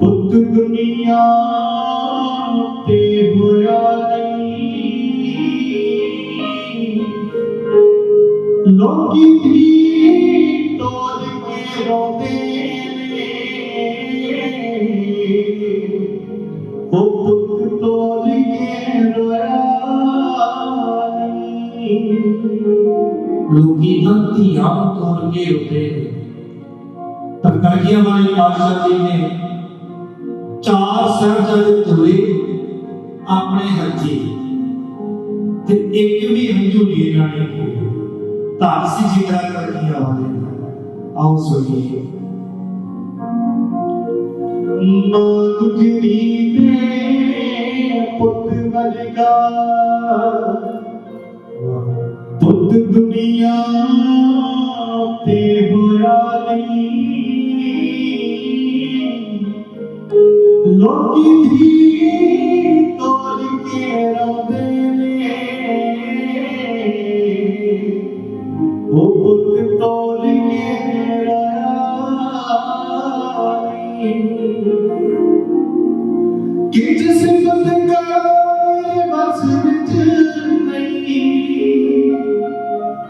पुत दुनिया ते होया नहीं लोकी लोगी भक्ति आम तौर के होते हैं तब करके हमारे पासा जी ने चार सहजल तुले आपने हर जी ते एक भी हम जो लिए ना हैं तारसी जी का कर दिया हमने आओ सुनिए नौकरी पे पुत्र बलिका بدھ دنیا تے ہویا نہیں لوکی تھی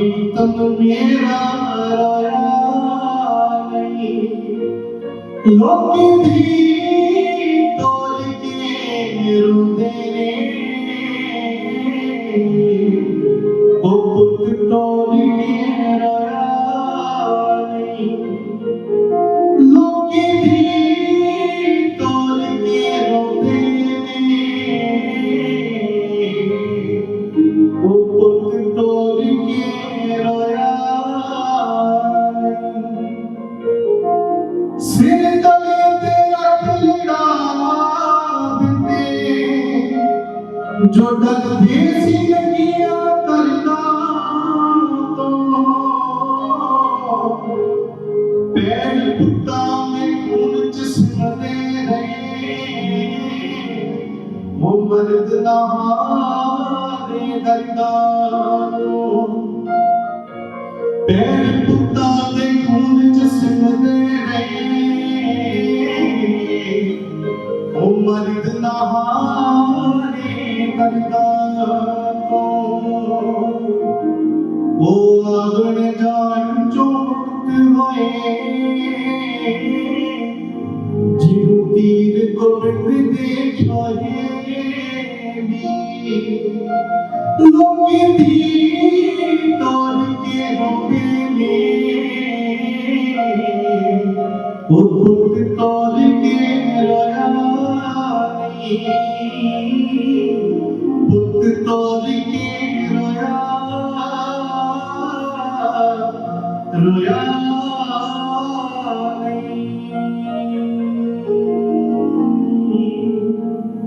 પ્રીતમ મેરા રાયા નહીં લોકે ભી ਸਿਰ ਤਲੇ ਤੇ ਰੱਖ ਲੜਾਵਾ ਦਿੰਦੇ ਜੋ ਡਰਦੇ ਸੀ ਲੱਗੀਆਂ ਕਰਦਾ ਤੋਂ। ਪੈਰ ਪੁੱਤਾਂ ਦੇ ਖੂਨ ਜਿਸਮਦੇ ਰਹੇ। ਉਹ ਮਰਦ ਨਾ ਹਾਰੇ ਦਰਦਾਂ ਪੈਰ ਪੁੱਤਾਂ ও আগুনে যান চুক্তি হয়ে। জীবতীর প্রকৃতি ছড়ে লোকে তর্কে হোটেলে উদ্ভুত তর্কে রয়ানি রোয়া রোয়া